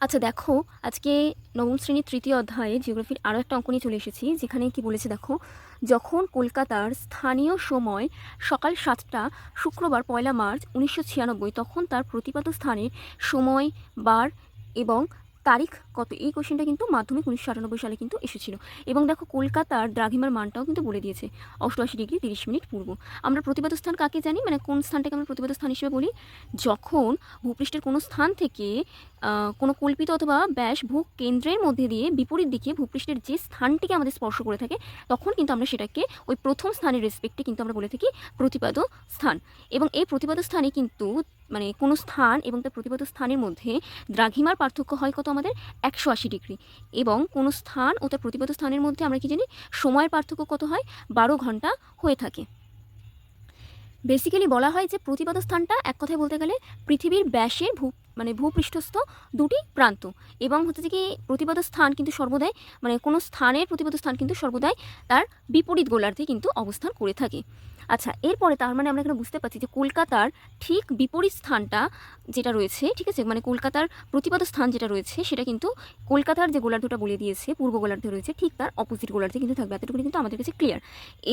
আচ্ছা দেখো, আজকে নবম শ্রেণির তৃতীয় অধ্যায়ে জিওগ্রাফির আরও একটা অঙ্ক নিয়ে চলে এসেছি, যেখানে কি বলেছে দেখো, যখন কলকাতার স্থানীয় সময় সকাল সাতটা, শুক্রবার পয়লা মার্চ উনিশশো ছিয়ানব্বই, তখন তার প্রতিপাদ স্থানের সময়, বার এবং তারিখ কত? এই কোশ্চেনটা কিন্তু মাধ্যমিক উনিশশো আটানব্বই সালে কিন্তু এসেছিল। এবং দেখো, কলকাতার দ্রাঘিমার মানটাও কিন্তু বলে দিয়েছে, অষ্টআশি ডিগ্রি তিরিশ মিনিট পূর্ব। আমরা প্রতিবাদ স্থান কাকে জানি? মানে কোন স্থানটাকে আমরা প্রতিবাদ স্থান হিসেবে বলি? যখন ভূপৃষ্ঠের কোনো স্থান থেকে কোনো কল্পিত অথবা ব্যাস ভূ কেন্দ্রের মধ্যে দিয়ে বিপরীত দিকে ভূপৃষ্ঠের যে স্থানটিকে আমাদের স্পর্শ করে থাকে, তখন কিন্তু আমরা সেটাকে ওই প্রথম স্থানের রেসপেক্টে কিন্তু আমরা বলে থাকি প্রতিপাদ্য স্থান। এবং এই প্রতিপাদ্য স্থানে কিন্তু মানে কোনো স্থান এবং তার প্রতিপাদ্য স্থানের মধ্যে দ্রাঘিমার পার্থক্য হয় কত আমাদের? একশো আশি ডিগ্রি। এবং কোনো স্থান ও তার প্রতিপাদ্য স্থানের মধ্যে আমরা কি জানি? সময়ের পার্থক্য কত হয়? বারো ঘণ্টা হয়ে থাকে। বেসিক্যালি বলা হয় যে প্রতিপাদ স্থানটা এক কথায় বলতে গেলে পৃথিবীর ব্যাসের ভূ মানে ভূপৃষ্ঠস্থ দুটি প্রান্ত। এবং হচ্ছে কি প্রতিপাদ্য স্থান কিন্তু সর্বদাই মানে কোনো স্থানের প্রতিপাদ্য স্থান কিন্তু সর্বদাই তার বিপরীত গোলার্ধে কিন্তু অবস্থান করে থাকে। আচ্ছা এরপরে তার মানে আমরা এখানে বুঝতে পারছি যে কলকাতার ঠিক বিপরীত স্থানটা যেটা রয়েছে, ঠিক আছে? মানে কলকাতার প্রতিপাদ্য স্থান যেটা রয়েছে, সেটা কিন্তু কলকাতার যে গোলার্ধটা বলে দিয়েছে, পূর্ব গোলার্ধে রয়েছে, ঠিক তার অপোজিট গোলার্ধে কিন্তু থাকবে। এতটুকু কিন্তু আমাদের কাছে ক্লিয়ার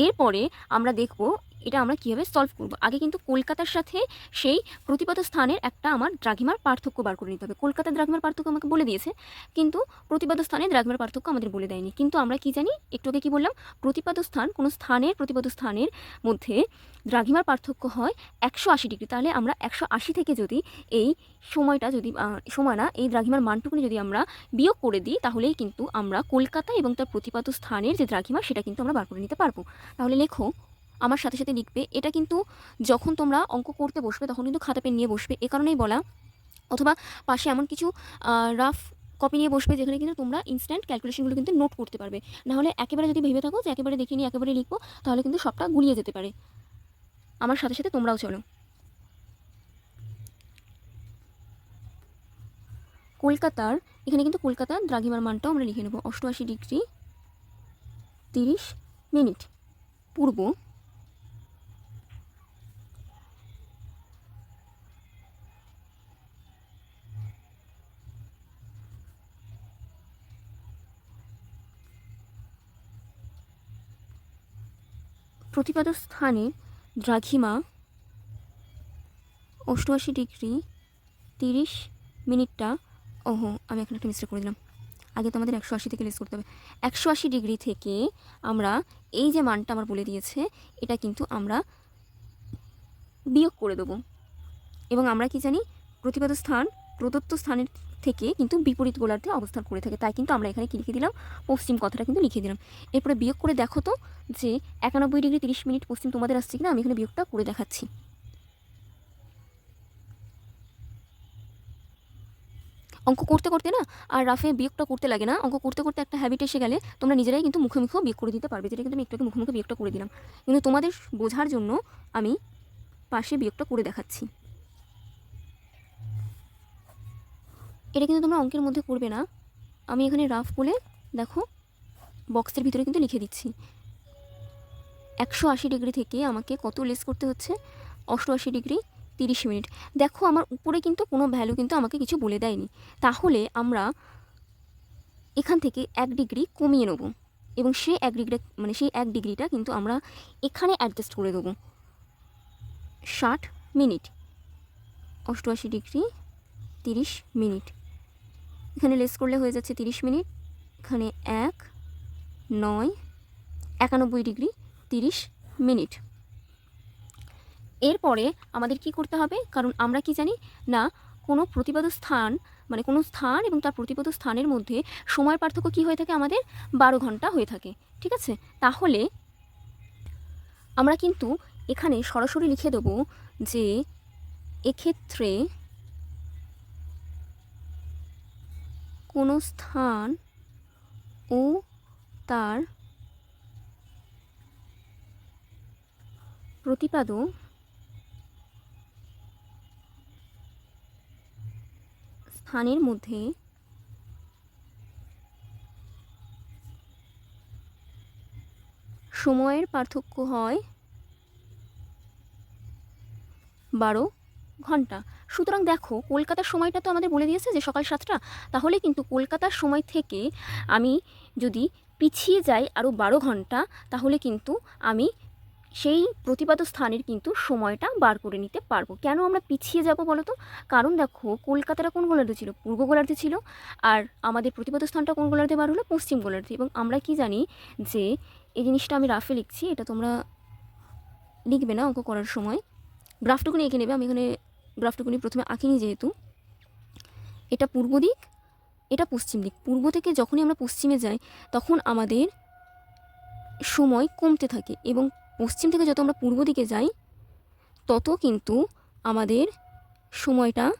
এরপরে আমরা দেখব এটা আমরা কীভাবে সলভ করব। আগে কিন্তু কলকাতার সাথে সেই প্রতিপাদ্য স্থানের একটা আমার দ্রাঘিমার পার্থক্য বার করে নিতে হবে। কলকাতার দ্রাঘিমার পার্থক্য আমাকে বলে দিয়েছে, কিন্তু প্রতিপাদ স্থানে দ্রাঘিমার পার্থক্য আমাদের বলে দেয়নি। কিন্তু আমরা কি জানি? একটু আগে কি বললাম? প্রতিপাদ স্থান, কোনো স্থানের প্রতিপাদ স্থানের মধ্যে দ্রাঘিমার পার্থক্য হয় একশো আশি ডিগ্রি। তাহলে আমরা একশো আশি থেকে যদি এই সময়টা যদি সময় না, এই দ্রাঘিমার মানটুকুনি যদি আমরা বিয়োগ করে দিই, তাহলেই কিন্তু আমরা কলকাতা এবং তার প্রতিপাদ স্থানের যে দ্রাঘিমা, সেটা কিন্তু আমরা বার করে নিতে পারব। তাহলে লেখো, আমার সাথে সাথে লিখবে, এটা কিন্তু যখন তোমরা অঙ্ক করতে বসবে, তখন কিন্তু খাতা পেন নিয়ে বসবে। এ কারণেই বলা অথবা পাশে এমন কিছু রাফ কপি নিয়ে বসবে যেখানে কিন্তু তোমরা ইনস্ট্যান্ট ক্যালকুলেশনগুলো কিন্তু নোট করতে পারবে। নাহলে একেবারে যদি ভেবে থাকো যে একেবারে দেখিনি, একেবারে লিখব, তাহলে কিন্তু সবটা গুলিয়ে যেতে পারে। আমার সাথে সাথে তোমরাও চলো। কলকাতার, এখানে কিন্তু কলকাতার দ্রাঘিমার মানটাও আমরা লিখে নেব। অষ্টআশি ডিগ্রি তিরিশ মিনিট। পূর্ব প্রতিপাদ্য স্থানে দ্রাঘিমা, অষ্টআশি ডিগ্রি তিরিশ মিনিটটা, ওহো, আমি এখন একটা মিস্টেক করে দিলাম। আগে তো আমাদের একশো আশি থেকে লেস করতে হবে। একশো আশি ডিগ্রি থেকে আমরা এই যে মানটা আমার বলে দিয়েছে, এটা কিন্তু আমরা বিয়োগ করে দেবো। এবং আমরা কি জানি? প্রতিপাদ স্থান প্রদত্ত স্থানের থেকে কিন্তু বিপরীত গোলার্ধে অবস্থান করে থাকে। তাই কিন্তু আমরা এখানে কি লিখে দিলাম? পশ্চিম কথাটা কিন্তু লিখে দিলাম। এরপরে বিয়োগ করে দেখো তো যে একানব্বই ডিগ্রি তিরিশ মিনিট পশ্চিম তোমাদের আসছে কিনা? আমি এখানে বিয়োগটা করে দেখাচ্ছি। অঙ্ক করতে করতে না আর রাফে বিয়োগটা করতে লাগে না। অঙ্ক করতে করতে একটা হ্যাবিট এসে গেলে তোমরা নিজেরাই কিন্তু মুখে মুখেও বিয়োগ করে দিতে পারবে, যেটা কিন্তু আমি একটু মুখে মুখে বিয়োগটা করে দিলাম। কিন্তু তোমাদের বোঝার জন্য আমি পাশে বিয়োগটা করে দেখাচ্ছি। এটা কিন্তু তোমরা অঙ্কের মধ্যে করবে না। আমি এখানে রাফ বলে, দেখো বক্সের ভিতরে কিন্তু লিখে দিচ্ছি। একশো আশি ডিগ্রি থেকে আমাকে কত লেস করতে হচ্ছে? অষ্টআশি ডিগ্রি তিরিশ মিনিট দেখো, আমার উপরে কিন্তু কোনো ভ্যালু কিন্তু আমাকে কিছু বলে দেয়নি। তাহলে আমরা এখান থেকে এক ডিগ্রি কমিয়ে নেব। এবং সে এক ডিগ্রি মানে সেই এক ডিগ্রিটা কিন্তু আমরা এখানে অ্যাডজাস্ট করে দেবো। ষাট মিনিট অষ্টআশি ডিগ্রি তিরিশ মিনিট এখানে লেস করলে হয়ে যাচ্ছে তিরিশ মিনিট। এখানে এক, নয়, একানব্বই ডিগ্রি তিরিশ মিনিট। এরপরে আমাদের কি করতে হবে? কারণ আমরা কি জানি? না, কোনো প্রতিপাদ্য স্থান মানে কোনো স্থান এবং তার প্রতিপাদ্য স্থানের মধ্যে সময় পার্থক্য কি হয়ে থাকে আমাদের? বারো ঘণ্টা হয়ে থাকে। ঠিক আছে? তাহলে আমরা কিন্তু এখানে সরাসরি লিখে দেবো যে এক্ষেত্রে কোনো স্থান ও তার প্রতিপাদ্য স্থানের মধ্যে সময়ের পার্থক্য হয় বারো ঘণ্টা। সুতরাং দেখো, কলকাতার সময়টা তো আমাদের বলে দিয়েছে যে সকাল সাতটা। তাহলে কিন্তু কলকাতার সময় থেকে আমি যদি পিছিয়ে যাই আরও বারো ঘণ্টা, তাহলে কিন্তু আমি সেই প্রতিপাদ স্থানের কিন্তু সময়টা বার করে নিতে পারব। কেন আমরা পিছিয়ে যাব বলো তো কারণ দেখো, কলকাতাটা কোন গোলার্ধে ছিল? পূর্ব গোলার্ধে ছিল। আর আমাদের প্রতিপাদ স্থানটা কোন গোলার্ধে বার হলো? পশ্চিম গোলার্ধে। এবং আমরা কি জানি যে এই জিনিসটা আমি রাফে লিখছি, এটা তোমরা লিখবে না অঙ্ক করার সময়। গ্রাফটুকুনি এঁকে নেবে, আমি এখানে গ্রাফটুকুনি প্রথমে আঁকিনি যেহেতু। এটা পূর্ব দিক, এটা পশ্চিম দিক। পূর্ব থেকে যখনই আমরা পশ্চিমে যাই, তখন আমাদের সময় কমতে থাকে এবং পশ্চিম থেকে যত আমরা পূর্ব দিকে যাই, তত কিন্তু আমাদের সময়টা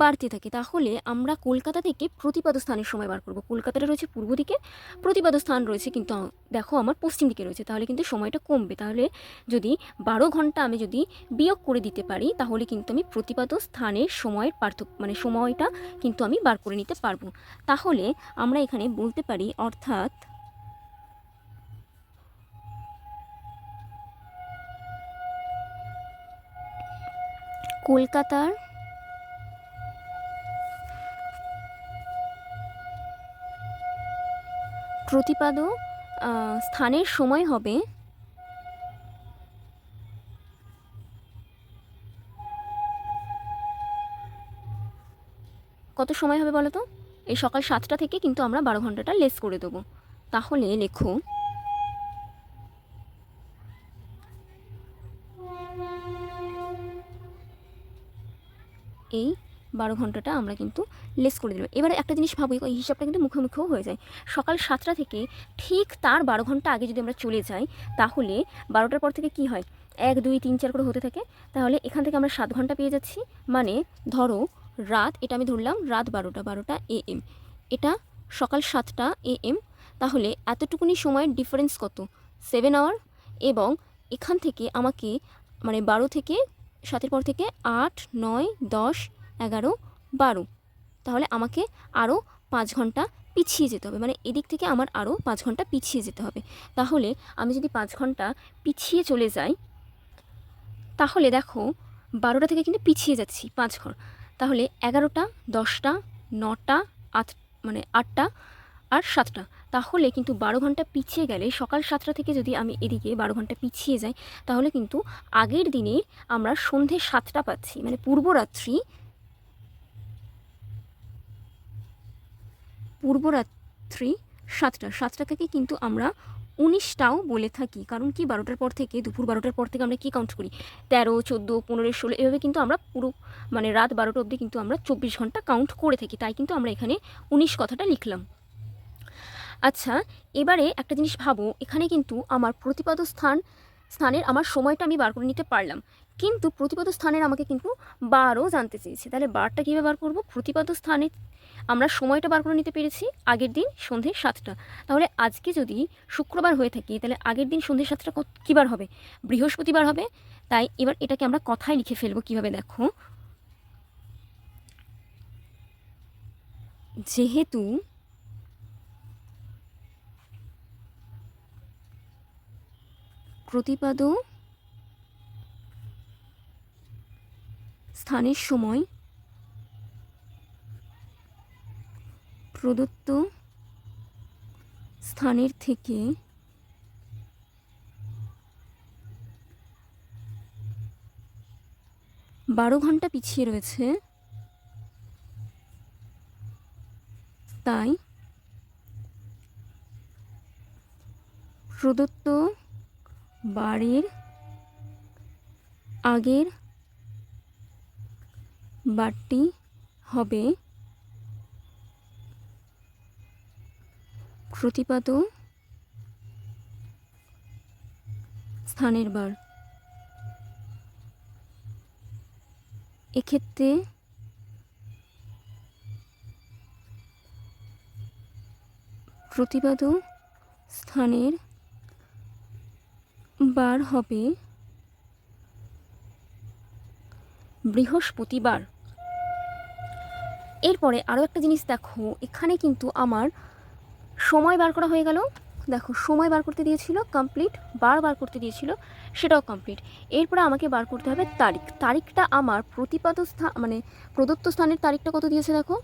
বাড়তে থাকে। তাহলে আমরা কলকাতা থেকে প্রতিপাদ স্থানের সময় বার করব। কলকাতাটা রয়েছে পূর্ব দিকে প্রতিপাদ স্থান রয়েছে কিন্তু দেখো আমার পশ্চিম দিকে রয়েছে, তাহলে কিন্তু সময়টা কমবে। তাহলে যদি বারো ঘণ্টা আমি যদি বিয়োগ করে দিতে পারি, তাহলে কিন্তু আমি প্রতিপাদ স্থানের সময়ের পার্থক্য মানে সময়টা কিন্তু আমি বার করে নিতে পারব। তাহলে আমরা এখানে বলতে পারি, অর্থাৎ কলকাতার প্রতিপাদ স্থানের সময় হবে। কত সময় হবে বলো তো এই সকাল সাতটা থেকে কিন্তু আমরা বারো ঘন্টাটা লেস করে দেবো। তাহলে লেখো। এই বারো ঘন্টাটা আমরা কিন্তু লেস করে দিলাম। এবারে একটা জিনিস ভাবো, এই হিসাবটা কিন্তু মুখে মুখেও হয়ে যায়। সকাল সাতটা থেকে ঠিক তার বারো ঘণ্টা আগে যদি আমরা চলে যাই, তাহলে বারোটার পর থেকে কি হয়? এক, দুই, তিন, চার করে হতে থাকে। তাহলে এখান থেকে আমরা সাত ঘণ্টা পেয়ে যাচ্ছি। মানে ধরো রাত, এটা আমি ধরলাম রাত বারোটা বারোটা এ এম এটা সকাল সাতটা এ এম তাহলে এতটুকুনি সময়ের ডিফারেন্স কত? সেভেন আওয়ার এবং এখান থেকে আমাকে মানে বারো থেকে, সাতের পর থেকে আট, নয়, দশ এগারো, বারো। তাহলে আমাকে আরও পাঁচ ঘণ্টা পিছিয়ে যেতে হবে। মানে এদিক থেকে আমার আরও পাঁচ ঘণ্টা পিছিয়ে যেতে হবে। তাহলে আমি যদি পাঁচ ঘণ্টা পিছিয়ে চলে যাই, তাহলে দেখো বারোটা থেকে কিন্তু পিছিয়ে যাচ্ছি পাঁচ ঘর তাহলে এগারোটা, দশটা, নটা, আট মানে আটটা আর সাতটা। তাহলে কিন্তু বারো ঘণ্টা পিছিয়ে গেলে সকাল সাতটা থেকে যদি আমি এদিকে বারো ঘণ্টা পিছিয়ে যাই, তাহলে কিন্তু আগের দিনে আমরা সন্ধে সাতটা পাচ্ছি। মানে পূর্বরাত্রি পূর্বরাত্রি সাতটা। সাতটাকে কিন্তু আমরা উনিশটাও বলে থাকি। কারণ কি? বারোটার পর থেকে, দুপুর বারোটার পর থেকে আমরা কি কাউন্ট করি? তেরো, চোদ্দ, পনেরো, ষোলো, এভাবে কিন্তু আমরা পুরো মানে রাত বারোটা অবধি কিন্তু আমরা চব্বিশ ঘণ্টা কাউন্ট করে থাকি। তাই কিন্তু আমরা এখানে উনিশ কথাটা লিখলাম। আচ্ছা এবারে একটা জিনিস ভাবো। এখানে কিন্তু আমার প্রতিপাদ স্থান স্থানের আমার সময়টা আমি বার করে নিতে পারলাম। কিন্তু প্রতিপাদ স্থানের আমাকে কিন্তু বারও জানতে চেয়েছে। তাহলে বারটা কীভাবে বার করব? প্রতিপাদ স্থানে আমরা সময়টা বার করে নিতে পেরেছি, আগের দিন সন্ধে সাতটা। তাহলে আজকে যদি শুক্রবার হয়ে থাকি, তাহলে আগের দিন সন্ধে সাতটা কত- কী বার হবে? বৃহস্পতিবার হবে। তাই এবার এটাকে আমরা কথায় লিখে ফেলব কীভাবে দেখো। যেহেতু প্রতিপাদ স্থানের সময় প্রদত্ত স্থানের থেকে বারো ঘণ্টা পিছিয়ে রয়েছে। তাই প্রদত্ত বারের আগের বারটি হবে। প্রতিপাদ স্থানের বার। এক্ষেত্রে প্রতিপাদ স্থানের বার হবে বৃহস্পতিবার। এরপরে আরও একটা জিনিস দেখো, এখানে কিন্তু আমার সময় বার করা হয়ে গেল। দেখো, সময় বার করতে দিয়েছিল কমপ্লিট বার বার করতে দিয়েছিল, সেটাও কমপ্লিট এরপরে আমাকে বার করতে হবে তারিখ। তারিখটা আমার প্রতিপাদ স্থান মানে প্রদত্ত স্থানের তারিখটা কত দিয়েছে দেখো?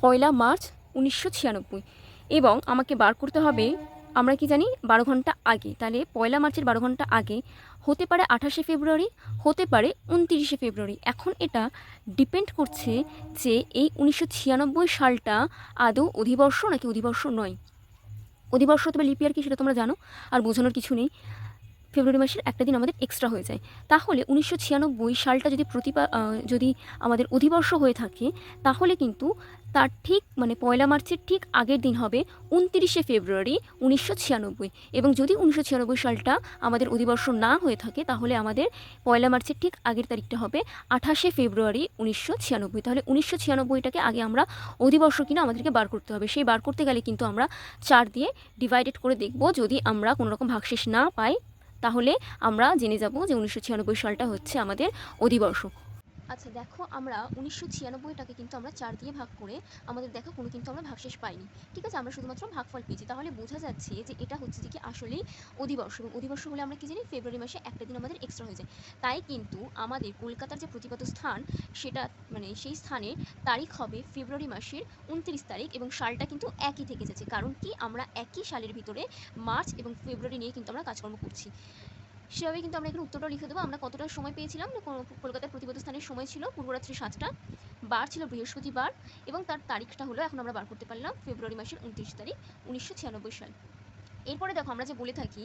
পয়লা মার্চ উনিশশো ছিয়ানব্বই। এবং আমাকে বার করতে হবে আমরা কি জানি, বারো ঘণ্টা আগে, তাহলে পয়লা মার্চের বারো ঘণ্টা আগে হতে পারে আঠাশে ফেব্রুয়ারি, হতে পারে উনতিরিশে ফেব্রুয়ারি। এখন এটা ডিপেন্ড করছে যে এই উনিশশো ছিয়ানব্বই সালটা আদৌ অধিবর্ষ নাকি অধিবর্ষ নয়? অধিবর্ষ তবে লিপিয়ার কি সেটা তোমরা জানো? আর বোঝানোর কিছু নেই। ফেব্রুয়ারি মাসের একটা দিন আমাদের এক্সট্রা হয়ে যায়। তাহলে উনিশশো ছিয়ানব্বই সালটা যদি প্রতিপা যদি আমাদের অধিবর্ষ হয়ে থাকে, তাহলে কিন্তু তার ঠিক মানে পয়লা মার্চের ঠিক আগের দিন হবে উনতিরিশে ফেব্রুয়ারি উনিশশো ছিয়ানব্বই। এবং যদি উনিশশো ছিয়ানব্বই সালটা আমাদের অধিবর্ষ না হয়ে থাকে, তাহলে আমাদের পয়লা মার্চের ঠিক আগের তারিখটা হবে আঠাশে ফেব্রুয়ারি উনিশশো ছিয়ানব্বই। তাহলে উনিশশো ছিয়ানব্বইটাকে আগে আমরা অধিবর্ষ কিনা আমাদেরকে বার করতে হবে। সেই বার করতে গেলে কিন্তু আমরা চার দিয়ে ডিভাইডেড করে দেখব যদি আমরা কোনো রকম ভাগশেষ না পাই। তাহলে আমরা জেনে যাব যে উনিশশো ছিয়ানব্বই সালটা হচ্ছে আমাদের অধিবর্ষ। আচ্ছা দেখো আমরা উনিশশো ছিয়ানব্বইটাকে কিন্তু আমরা চার দিয়ে ভাগ করে আমাদের দেখো কোনো কিন্তু আমরা ভাগশেষ পাইনি। ঠিক আছে? আমরা শুধুমাত্র ভাগফল পেয়েছি। তাহলে বোঝা যাচ্ছে যে এটা হচ্ছে যে কি আসলেই অধিবর্ষ এবং অধিবর্ষ হলে আমরা কি জানি? ফেব্রুয়ারি মাসে একটা দিন আমাদের এক্সট্রা হয়ে যায়। তাই কিন্তু আমাদের কলকাতার যে প্রতিপাদ স্থান, সেটা মানে সেই স্থানে তারিখ হবে ফেব্রুয়ারি মাসের উনত্রিশ তারিখ এবং সালটা কিন্তু একই থেকে যাচ্ছে। কারণ কি? আমরা একই সালের ভিতরে মার্চ এবং ফেব্রুয়ারি নিয়ে কিন্তু আমরা কাজকর্ম করছি। সেভাবে কিন্তু আমরা এখানে উত্তরটা লিখে দেবো। আমরা কতটা সময় পেয়েছিলাম? কলকাতার প্রতিবাদ স্থানের সময় ছিল পূর্বরাত্রি সাতটা। বার ছিল বৃহস্পতিবার এবং তার তারিখটা হলো, এখন আমরা বার করতে পারলাম, ফেব্রুয়ারি মাসের উনত্রিশ তারিখ, উনিশশো ছিয়ানব্বই সাল। এরপরে দেখো আমরা যে বলে থাকি,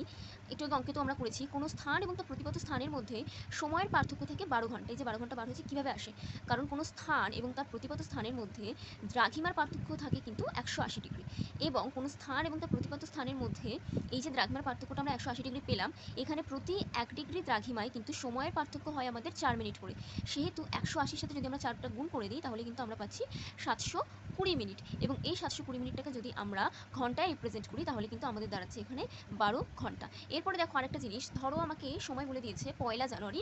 একটু আগে অঙ্কিত আমরা করেছি, কোনো স্থান এবং তার প্রতিগত স্থানের মধ্যে সময়ের পার্থক্য থেকে বারো ঘণ্টা, এই যে বারো ঘণ্টা বার হয়েছে কীভাবে আসে? কারণ কোনো স্থান এবং তার প্রতিগত স্থানের মধ্যে দ্রাঘিমার পার্থক্য থাকে কিন্তু একশো আশি ডিগ্রি। এবং কোনো স্থান এবং তার প্রতিগত স্থানের মধ্যে এই যে দ্রাঘিমার পার্থক্যটা আমরা একশো আশি ডিগ্রি পেলাম, এখানে প্রতি এক ডিগ্রি দ্রাঘিমায় কিন্তু সময়ের পার্থক্য হয় আমাদের চার মিনিট করে। সেহেতু একশো আশির সাথে যদি আমরা চারটা গুণ করে দিই, তাহলে কিন্তু আমরা পাচ্ছি সাতশো কুড়ি মিনিট এবং এই সাতশো কুড়ি মিনিটটাকে যদি আমরা ঘন্টায় রিপ্রেজেন্ট করি, তাহলে কিন্তু আমাদের দাঁড়াচ্ছে এখানে বারো ঘণ্টা। এরপরে দেখো আরেকটা জিনিস, ধরো আমাকে সময় বলে দিয়েছে পয়লা জানুয়ারি।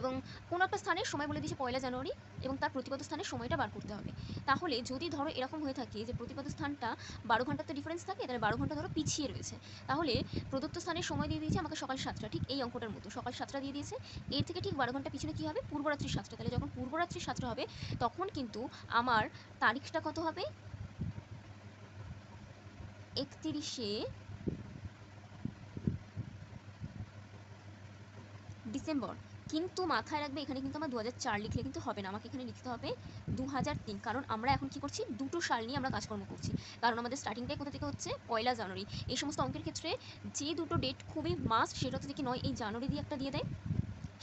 এবং কোনো একটা স্থানের সময় বলে দিয়েছে পয়লা জানুয়ারি এবং তার প্রতিপদ স্থানের সময়টা বার করতে হবে। তাহলে যদি ধরো এরকম হয়ে থাকে যে প্রতিপদ স্থানটা বারো ঘণ্টার তো ডিফারেন্স থাকে, তাহলে বারো ঘণ্টা ধরো পিছিয়ে রয়েছে। তাহলে প্রদত্ত স্থানের সময় দিয়ে দিয়েছে আমাকে সকাল সাতটা, ঠিক এই অঙ্কটার মতো। সকাল সাতটা দিয়ে দিয়েছে, এর থেকে ঠিক বারো ঘণ্টা পিছনে কী হবে? পূর্বরাত্রি সাতটা। তাহলে যখন পূর্বরাত্রি সাতটা হবে, তখন কিন্তু আমার তারিখটা কত হবে? একতিরিশে ডিসেম্বর। কিন্তু মাথায় রাখবে, এখানে কিন্তু আমার দু হাজার চার লিখলে কিন্তু হবে না, আমাকে এখানে লিখতে হবে দু তিন। কারণ আমরা এখন কি করছি? দুটো সাল নিয়ে আমরা কাজকর্ম করছি। কারণ আমাদের স্টার্টিংটাই কোথা থেকে হচ্ছে? পয়লা জানুয়ারি। এই সমস্ত অঙ্কের ক্ষেত্রে যে দুটো ডেট খুবই মাস্ট সেটা হচ্ছে কি নয়, এই জানুয়ারি দিয়ে একটা দিয়ে দেয়।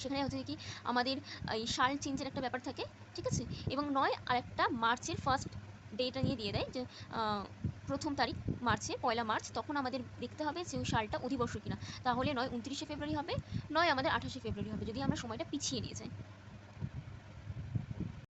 সেখানে হচ্ছে কি আমাদের, এই সাল চেঞ্জের একটা ব্যাপার থাকে, ঠিক আছে? এবং নয় আর একটা মার্চের ফার্স্ট ডেটা নিয়ে দিয়ে দেয় যে প্রথম তারিখ, মার্চে, পয়লা মার্চ, তখন আমাদের দেখতে হবে যে ওই সালটা অধিবর্ষ কিনা। তাহলে নয়, উনত্রিশে ফেব্রুয়ারি হবে, নয়, আমাদের আঠাশে ফেব্রুয়ারি হবে, যদি আমরা সময়টা পিছিয়ে নিয়ে যাই।